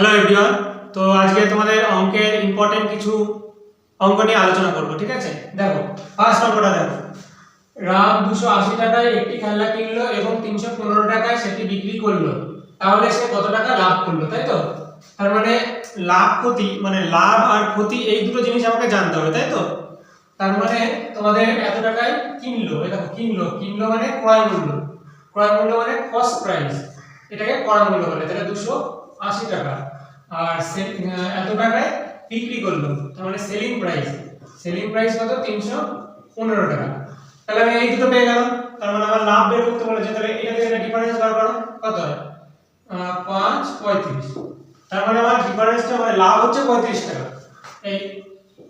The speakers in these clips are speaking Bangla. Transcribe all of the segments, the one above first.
হ্যালো এভরিওয়ান তো আজকে তোমাদের অঙ্কের ইম্পর্টেন্ট কিছু অঙ্ক নিয়ে আলোচনা করব, ঠিক আছে? দেখো ফার্স্ট অঙ্কটা দেখো। রাম দুশো আশি টাকায় একটি খেলনা কিনলো এবং তিনশো পনেরো টাকায় সেটি বিক্রি করল। তাহলে সে কত টাকা লাভ করল, তাই তো? তার মানে লাভ, ক্ষতি মানে লাভ আর ক্ষতি এই দুটো জিনিস আমাকে জানতে হবে, তাই তো? তার মানে তোমাদের এত টাকায় কিনলো দেখো, কিনলো কিনলো মানে ক্রয় মূল্য। ক্রয় মূল্য মানে কস্ট প্রাইস এটাকে ক্রয় মূল্য বলে, তাহলে দুশো আশি টাকা। আর এত টাকায় বিক্রি করল। তার মানে সেলিং প্রাইস সেলিং প্রাইস কত? তিনশো পনেরো টাকা। তাহলে আমি এই দুটো পেয়ে গেলাম। তার মানে আমার লাভ বের করতে বলেছে। তাহলে এটা থেকে এটা ডিফারেন্স বার করো। কত হয়? পাঁচ, পঁয়ত্রিশ। তার মানে আমার ডিফারেন্সটা মানে লাভ হচ্ছে পঁয়ত্রিশ টাকা। এই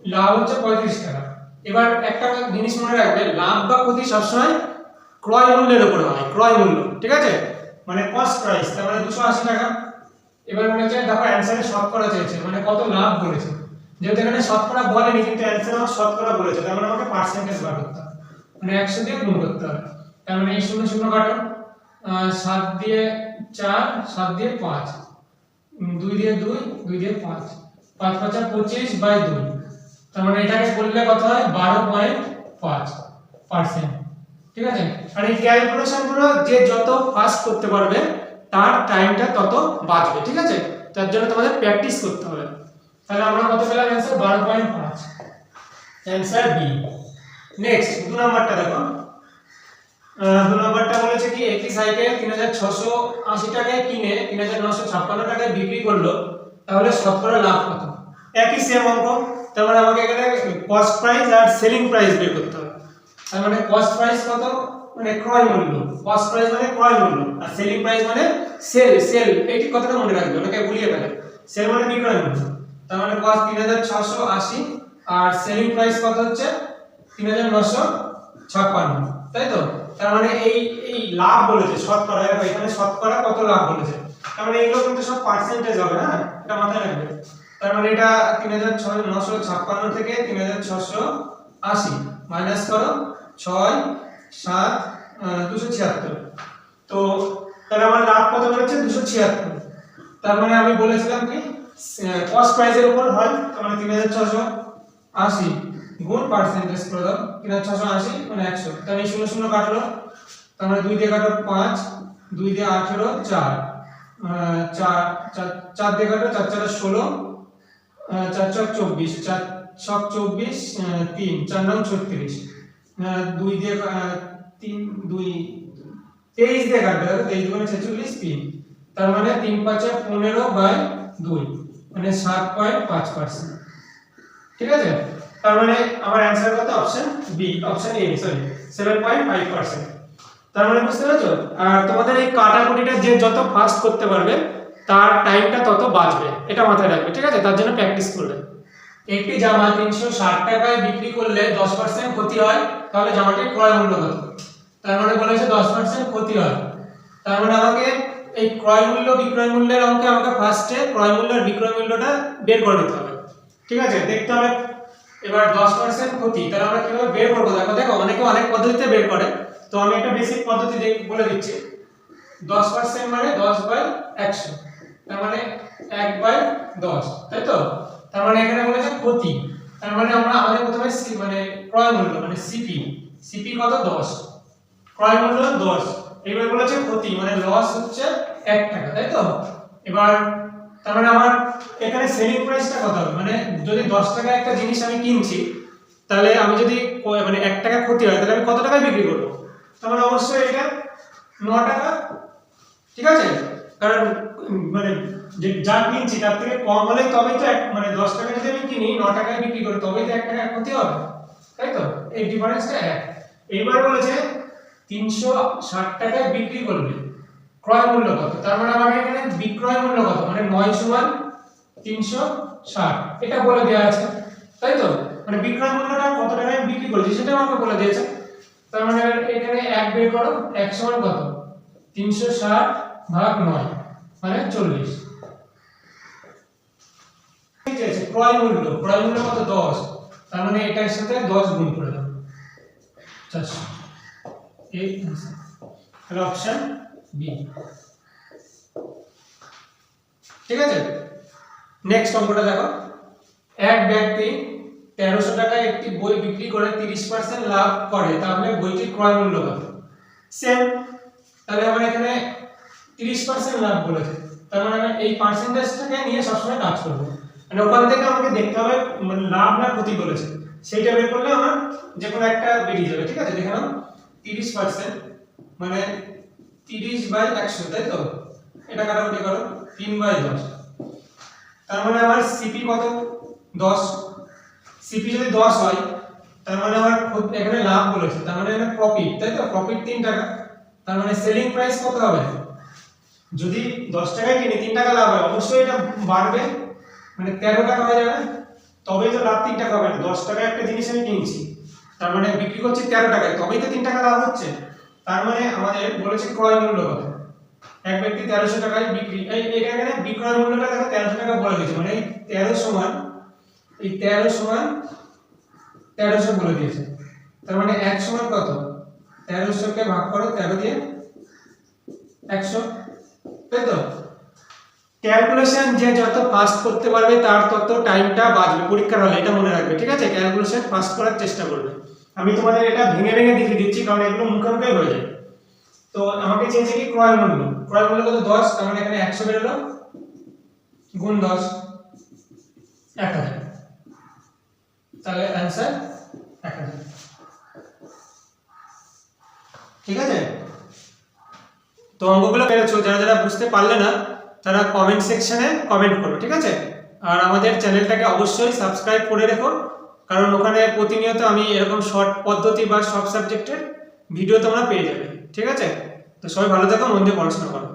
লাভ হচ্ছে পঁয়ত্রিশ টাকা। এবার একটা জিনিস মনে রাখবে, লাভ বা ক্ষতি সবসময় ক্রয় মূল্যের উপরে হয়। ক্রয় মূল্য, ঠিক আছে? মানে কস্ট প্রাইস তার মানে দুশো আশি টাকা। এবার মনে হচ্ছে দেখো অ্যান্সারে শতকরা চেয়েছে মানে কত লাভ বলেছে যেহেতু এখানে শতকরা বলেনি, কিন্তু অ্যান্সার আমার শতকরা বলেছে, তার মানে আমাকে পার্সেন্টেজ বার করতে হবে। মানে একশো দিয়ে গুণ করতে হবে। তার মানে এই শূন্য শূন্য কাটো। সাত দিয়ে চার, সাত দিয়ে পাঁচ। দুই দিয়ে দুই দুই দিয়ে পাঁচ। পাঁচ পাঁচা পঁচিশ বাই দুই। তার মানে এটাকে করলে কত হয়? বারো পয়েন্ট পাঁচ পার্সেন্ট ঠিক আছে? আর এই ক্যালকুলেশনগুলো যে যত ফাস্ট করতে পারবে তার টাইমটা তত বাঁচবে, ঠিক আছে? তার জন্য তোমাদের প্র্যাকটিস করতে হবে। তাহলে আমরা কত পেলাম অ্যান্সার বারো পয়েন্ট পাঁচ। অ্যান্সার বি নেক্সট দু নম্বরটা দেখো। দু নম্বরটা বলেছে কি, একটি সাইকেল তিন হাজার ছশো আশি টাকায় কিনে তিন হাজার নশো ছাপ্পান্ন টাকায় বিক্রি করল, তাহলে শতকরা লাভ কত? একই সেম অঙ্ক, তার মানে আমাকে এখানে কস্ট প্রাইস আর সেলিং প্রাইস বের করতে হবে। তার মানে কস্ট প্রাইস কত? মানে ক্রয় মূল্য কস্ট প্রাইস মানে ক্রয় মূল্য, আর সেলিং প্রাইস মানে সেল সেল এইটি কথাটা মনে রাখবে, অনেকে ভুলিয়ে ফেলে। সেল মানে বিক্রয় মূল্য, তার মানে কস্ট তিন হাজার ছশো আশি, আর সেলিং প্রাইস কত হচ্ছে? তিন হাজার নশো ছাপ্পান্ন, তাই তো? তার মানে এই এই লাভ বলেছে, শতকরা দেখো এখানে শতকরা কত লাভ বলেছে? তার মানে এগুলো কিন্তু সব পার্সেন্টেজ হবে হ্যাঁ? এটা মাথায় রাখবে। তার মানে এটা তিন হাজার ছয় নশো ছাপ্পান্ন থেকে তিন হাজার ছশো আশি মাইনাস করো ছয় সাত দুশো ছিয়াত্তর। তো তাহলে আমার লাভ কত বেরোচ্ছে দুশো ছিয়াত্তর। তার মানে আমি বলেছিলাম কি কস্ট প্রাইসের উপর হয়, তার মানে তিন হাজার ছশো আশি গুণ পার্সেন্টেজ করে তিন হাজার ছশো আশি মানে একশো। তাহলে শূন্য শূন্য কাটলো। তার মানে দুই দিয়ে কাটো পাঁচ, দুই দিয়ে আঠেরো, চার। চার চার দিয়ে কাটো, চার চারে ষোলো চার ছক চব্বিশ, চার ছক চব্বিশ তিন, চার নং ছত্রিশ। দুই দিয়ে তিন, দুই, তেইশ দিয়ে কাটবে, দেখো, তেইশ দুগুণে ছেচল্লিশ, তিন। তার মানে তিন পাঁচে পনেরো বাই দুই মানে সাত পয়েন্ট পাঁচ পার্সেন্ট ঠিক আছে? তার মানে আমার অ্যান্সার কত option B option A sorry seven point five percent তার মানে বুঝতে পেরেছ? আর তোমাদের এই কাটাকুটিটা যে যত ফাস্ট করতে পারবে, তার টাইমটা তত বাঁচবে, এটা মাথায় রাখবে, ঠিক আছে? তার জন্য প্র্যাকটিস করবে। একটি জামা তিনশো ষাট টাকায় বিক্রি করলে দশ পার্সেন্ট ক্ষতি হয়, তাহলে জামাটির ক্রয় মূল্য কত? তার মানে বলেছে দশ পার্সেন্ট ক্ষতি হয়। তার মানে আমাকে এই ক্রয় মূল্য, বিক্রয় মূল্যের অঙ্কে আমাকে ফার্স্টে ক্রয় মূল্য আর বিক্রয় মূল্যটা বের করে নিতে হবে। ঠিক আছে? দেখতে হবে। এবার দশ পার্সেন্ট ক্ষতি, তাহলে আমরা কীভাবে বের করব? দেখো দেখো, অনেকে অনেক পদ্ধতিতে বের করে। তো আমি একটা বেসিক পদ্ধতি বলে দিচ্ছি। দশ পার্সেন্ট মানে দশ বাই একশো, তার মানে এক বাই দশ, তাই তো? তার মানে এখানে বলেছে ক্ষতি। তার মানে আমরা আমাদের প্রথমে মানে ক্রয় মূল্য মানে সিপি সিপি কত? দশ। ক্রয় মূল্য দশ। এবার বলেছে ক্ষতি মানে লস হচ্ছে এক টাকা, তাই তো? এবার তার মানে আমার এখানে সেলিং প্রাইসটা কত হবে? মানে যদি দশ টাকা একটা জিনিস আমি কিনছি, তাহলে আমি যদি মানে এক টাকা ক্ষতি হয়, তাহলে আমি কত টাকায় বিক্রি করব? তার মানে অবশ্যই এটা ন টাকা, ঠিক আছে? কারণ মানে যে কিনছি তার থেকে কম হলে তবেই তো এক মানে দশ টাকা যদি আমি কিনি, ন টাকায় বিক্রি করি, তবেই তো এক টাকা ক্ষতি হবে। তাই তো? এই ডিফারেন্সটা এক। এইবার বলেছে, তিনশো ষাট টাকায় বিক্রি করবে। ক্রয় মূল্য কত? তার মানে আমাকে এখানে বিক্রয় মূল্য কত? মানে নয় সমান তিনশো ষাট। এটা বলে দেওয়া আছে। তাই তো? মানে বিক্রয় মূল্যটা কত টাকায় বিক্রি করেছি সেটা আমাকে বলে দিয়েছে। তার মানে এখানে এক বের করো এক সমান কত? তিনশো ষাট ভাগ নয় মানে চল্লিশ। ঠিক আছে, ক্রয় মূল্য। ক্রয় মূল্য কত? দশ। তার মানে এটার সাথে দশ গুণ করে দাও। চারশো। এই অপশন বি ঠিক আছে? নেক্সট অঙ্কটা দেখো। এক ব্যক্তি তেরোশো টাকায় একটি বই বিক্রি করে তিরিশ পার্সেন্ট লাভ করে, তাহলে বইটির ক্রয় মূল্য কত? সেম তাহলে আমার এখানে তিরিশ পার্সেন্ট লাভ বলেছে। তার মানে এই পার্সেন্টেজটাকে নিয়ে সবসময় কাজ করব। মানে ওখান থেকে আমাকে দেখতে হবে মানে লাভ না ক্ষতি বলেছে। সেইটা বের করলে আমার যে কোনো একটা বেরিয়ে যাবে, ঠিক আছে? দেখে নাও। তিরিশ পার্সেন্ট মানে তিরিশ বাই একশো, তাই তো? এটা কাটাকুটি করো? তিন বাই দশ। তার মানে আমার সিপি কত? দশ। সিপি যদি দশ হয়, তার মানে আমার এখানে লাভ বলেছে। তার মানে প্রফিট তাই তো? প্রফিট তিন টাকা। তার মানে সেলিং প্রাইস কত হবে? যদি দশ টাকায় কিনি, তিন টাকা লাভ হয়, অবশ্যই এটা বাড়বে। মানে তেরো টাকা হয়ে যাবে, তবেই তো লাভ তিন টাকা হবে না। দশ টাকায় একটা জিনিস আমি কিনছি, তার মানে বিক্রি করছি তেরো টাকায়, তবেই তো তিন টাকা লাভ হচ্ছে। তার মানে আমাদের বলেছে ক্রয় মূল্য কত এক ব্যক্তি তেরোশো টাকায় বিক্রি, এই এটা এখানে বিক্রয় মূল্যটা দেখো তেরোশো টাকা বলে দিয়েছে। মানে এই তেরো সমান, এই তেরো সমান তেরোশো বলে দিয়েছে। তার মানে এক সমান কত? তেরোশোকে ভাগ করো, তেরো দিয়ে একশো তাই তো? ক্যালকুলেশন যে যত ফাস্ট করতে পারবে তার তত টাইমটা বাঁচবে, পরীক্ষার হলে, এটা মনে রাখবে, ঠিক আছে? ক্যালকুলেশন ফাস্ট করার চেষ্টা করবে। আমি তোমাদের এটা ভেঙে ভেঙে দেখিয়ে দিচ্ছি, কারণ এগুলো মুখে মুখে হয়ে যায়। তো আমাকে চেয়েছে কি ক্রয় মূল্য? ক্রয় মূল্য কত? দশ তার মানে এখানে একশো বেরোলো। গুণ দশ, এক তাহলে অ্যান্সার এক হাজার। ঠিক আছে? তো অঙ্কগুলো পেরেছ, যারা যারা বুঝতে পারলে না, তারা কমেন্ট সেকশনে কমেন্ট করো, ঠিক আছে? আর আমাদের চ্যানেলটাকে অবশ্যই সাবস্ক্রাইব করে রেখো, কারণ ওখানে প্রতিনিয়ত আমি এরকম শর্ট পদ্ধতি বা সব সাবজেক্টের ভিডিও তোমরা পেয়ে যাবে, ঠিক আছে? তো সবাই ভালো থাকো, মন দিয়ে পড়াশোনা করো।